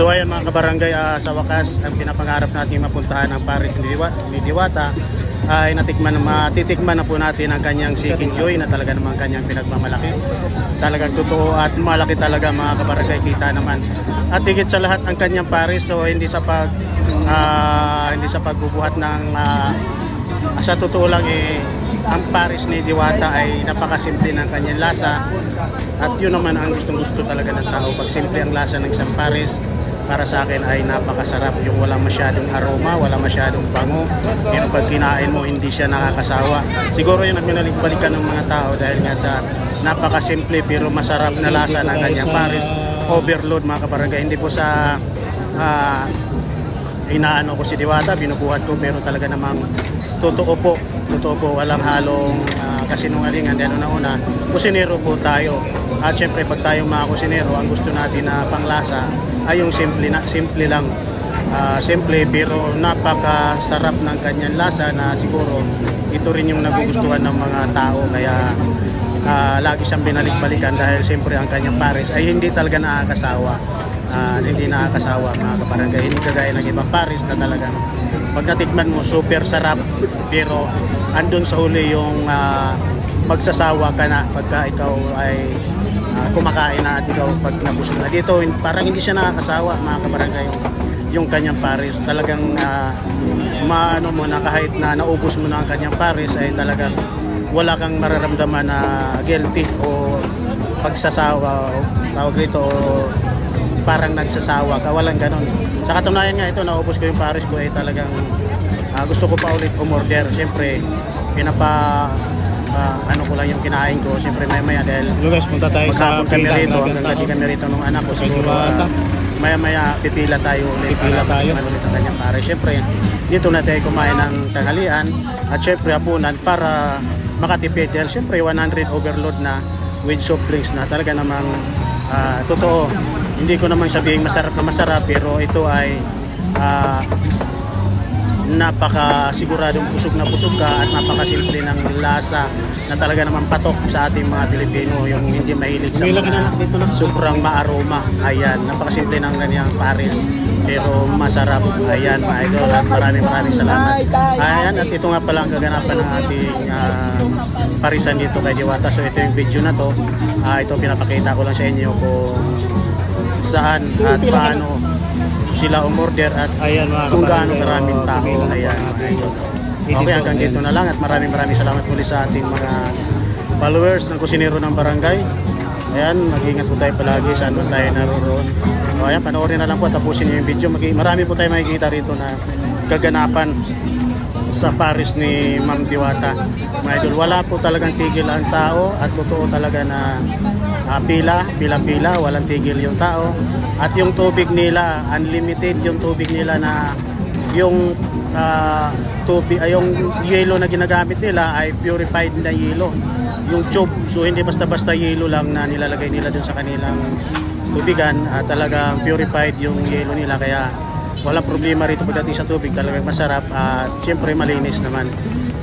So ayun mga kabarangay, ah, sa wakas, ang pinapangarap natin mapuntahan ang Paris ni, Diwa, ni Diwata ay natikman, matitikman na po natin ang kanyang Seeking Joy na talaga naman kanyang pinagmamalaki. Talagang totoo at malaki talaga mga kabarangay, kita naman. At higit sa lahat ang kanyang Paris, so hindi sa pag ah, hindi sa pagbubuhat ng ah, sa totoo lang eh, ang Paris ni Diwata ay napakasimple ng kanyang lasa at yun naman ang gustong gusto talaga ng tao. Pag simple ang lasa ng isang Paris, para sa akin ay napakasarap yung wala masyadong aroma, wala masyadong bango. Pero pag kinain mo, hindi siya nakakasawa. Siguro yun ang binalik-balikan ng mga tao dahil nga sa napakasimple pero masarap na lasa ng kanyang Paris. Overload mga kabarangay. Hindi po sa ah, inaano ko si Diwata, binubuhat ko pero talaga namang totoo po. Totoo po, walang halong ah, kasinungalingan dahil una-una, kusinero po tayo. At syempre pag tayong mga kusinero, ang gusto natin na panglasa ay yung simple, na, simple lang. Ah, simple pero napakasarap ng kanyang lasa na siguro ito rin yung nagugustuhan ng mga tao kaya ah, lagi siyang binalik-balikan dahil siyempre ang kanyang pares ay hindi talaga nakakasawa. Ah, hindi nakakasawa mga kabarangay. Hindi kagaya ng ibang pares na talagang pag natikman mo super sarap pero andun sa huli yung ah, magsasawa ka na pagka ikaw ay ah, kumakain na at ikaw pag nabusog na. Dito parang hindi siya nakakasawa mga kabarangay yung, yung kanyang pares. Talagang ah, maano mo na kahit na naubos mo na ang kanyang pares ay talagang wala kang mararamdaman na guilty o pagsasawa o tawag dito o parang nagsasawa ka. Walang ganon sa katunayan nga ito naubos ko yung pares ko ay talagang ah, gusto ko pa ulit umorder. Siyempre pinapa ah, ano ko lang yung kinain ko siyempre maya maya dahil Lugas, punta tayo sa maghapon kami pila rito na hanggang gabi kami rito nung anak ko siguro Diwata. maya maya pipila tayo ulit Pipila para tayo. matikman ulit ang kanyang pare siyempre dito na tayo kumain ng tanghalian at siyempre hapunan para makatipid dahil siyempre 100 overload na with soft drinks na talaga namang ah, totoo hindi ko naman sabihin masarap na masarap pero ito ay ah, napaka siguradong busog na busog ka at napakasimple ng lasa na talaga naman patok sa ating mga Pilipino yung hindi mahilig sa mga sobrang maaroma. Ayan napakasimple ng kanyang Paris pero masarap. Ayan mga idol at maraming maraming salamat. Ayan at ito nga pala ang kaganapan ng ating ah, parisan dito kay Diwata. So ito yung video na to. Ah, ito pinapakita ko lang sa inyo kung saan at paano sila umorder at Ayan mga kung gaano karaming oh, tao. Ayan, mga idol. Okay, hanggang dito na lang at maraming maraming salamat muli sa ating mga followers ng Kusinero ng Barangay. Ayan, mag-ingat po tayo palagi saan po tayo naroon. O ayan, panoorin na lang po, tapusin niyo yung video. Mag marami po tayo makikita rito na kaganapan sa Paris ni Ma'am Diwata. Mga idol, wala po talagang tigil ang tao at totoo talaga na ah, pila, pila-pila, walang tigil yung tao. At yung tubig nila, unlimited yung tubig nila na yung ah, tubig, ay yung yelo na ginagamit nila ay purified na yelo. Yung tube, so hindi basta-basta yelo lang na nilalagay nila dun sa kanilang tubigan. At talagang purified yung yelo nila. Kaya walang problema rito pagdating sa tubig. Talagang masarap at siyempre malinis naman.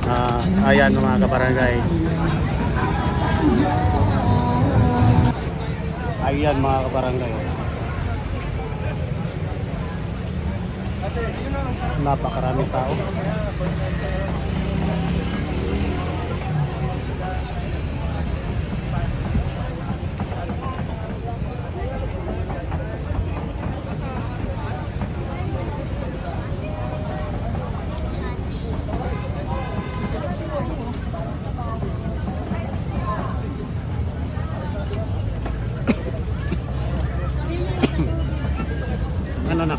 Ah, ayan mga kabarangay ayan mga kabarangay. Napakaraming tao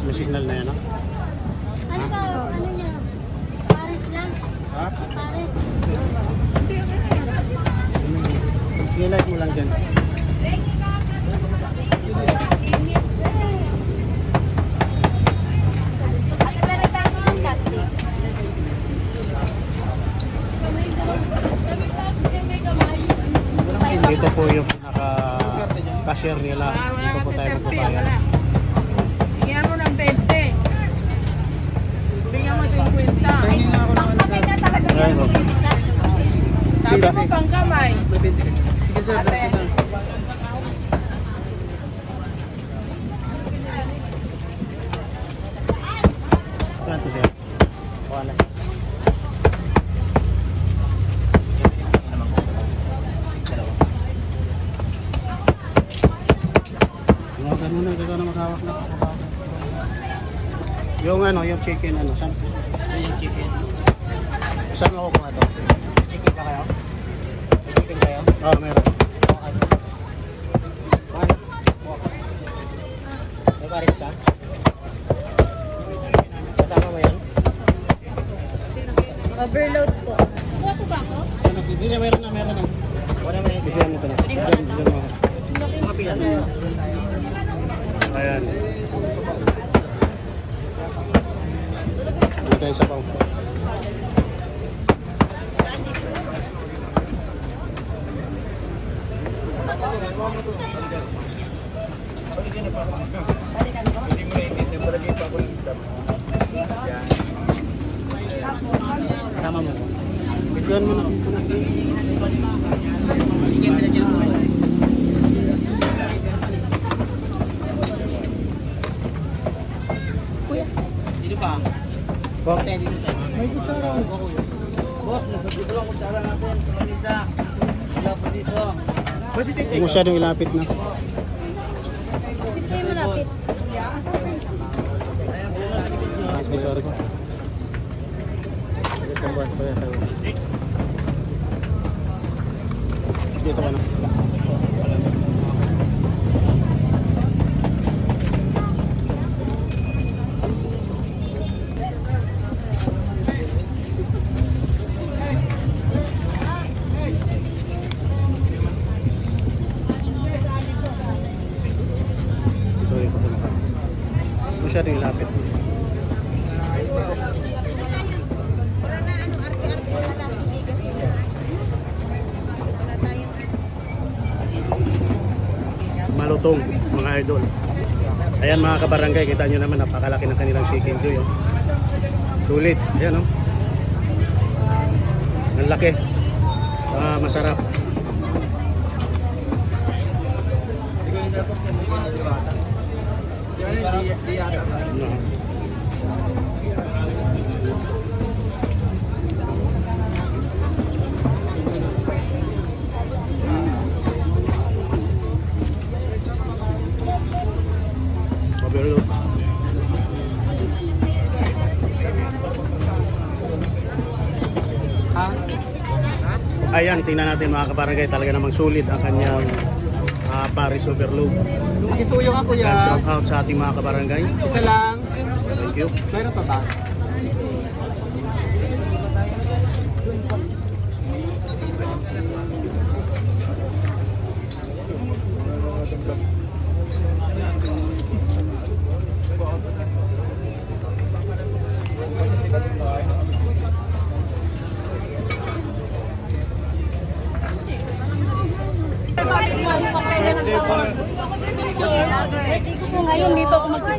may signal na yan no? Ano ba? Ano niya? Paris lang. ha? Paris. i-like mo lang dyan dito po yung pinaka cashier nila dito po tayo magbabayad naman 50. Ay, pangkamay na talaga yan. Sabi mo pangkamay. Sige sir, Ate. Plan ko sir. Wala. Ganun na, gagawin na makahawak na. Yung ano, yung chicken ano, saan? Yung chicken. Saan ako kuha to? Chicken ba kayo? May chicken kayo? Oo, meron. One. May pares ka? Kasama mo yan? Overload po. Kuha po ba ako? Ano, Hindi na, meron na, meron na. Wala mo yan. Bigyan mo ito na. Pwede ko na to. Bigyan mo ako. Mga pilan. Ayan. Ano tayo sa pang? Kasama mo. Bigyan mo na. Chicken pinadyan mo. Sino pa? Kok. Tayo dito tayo. May kutsara. Boss, nasa dito ang kutsara natin. Kamang isa. Wala po dito. Hindi masyadong ilapit na. Hindi kayo malapit. Mas sorry ko. Dito ka na. Masyadong ilapit. malutong mga idol. Ayan mga kabarangay, kita nyo naman napakalaki ng kanilang chicken joy. Oh. Sulit, ayan oh. Ang laki. Ah, masarap. No. Ayan, tingnan natin mga kabarangay, talaga namang sulit ang kanyang ah, Paris Overload. Makituyong ako Yan, yan. shout out sa ating mga kabarangay. Isa lang. Thank you. Mayroon pa ba? Birthday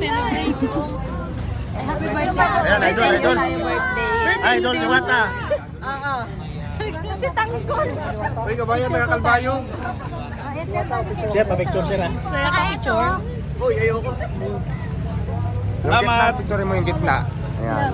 Mag-celebrate. Happy birthday. Ayan, idol, idol. Happy birthday. Idol, Diwata. Si Tanggol. Uy, kabayan, nakakalbayo. Siya, pa-picture sila. Naka-picture? Uy, ayoko. Salamat. Picture mo yung gitna. Ayan.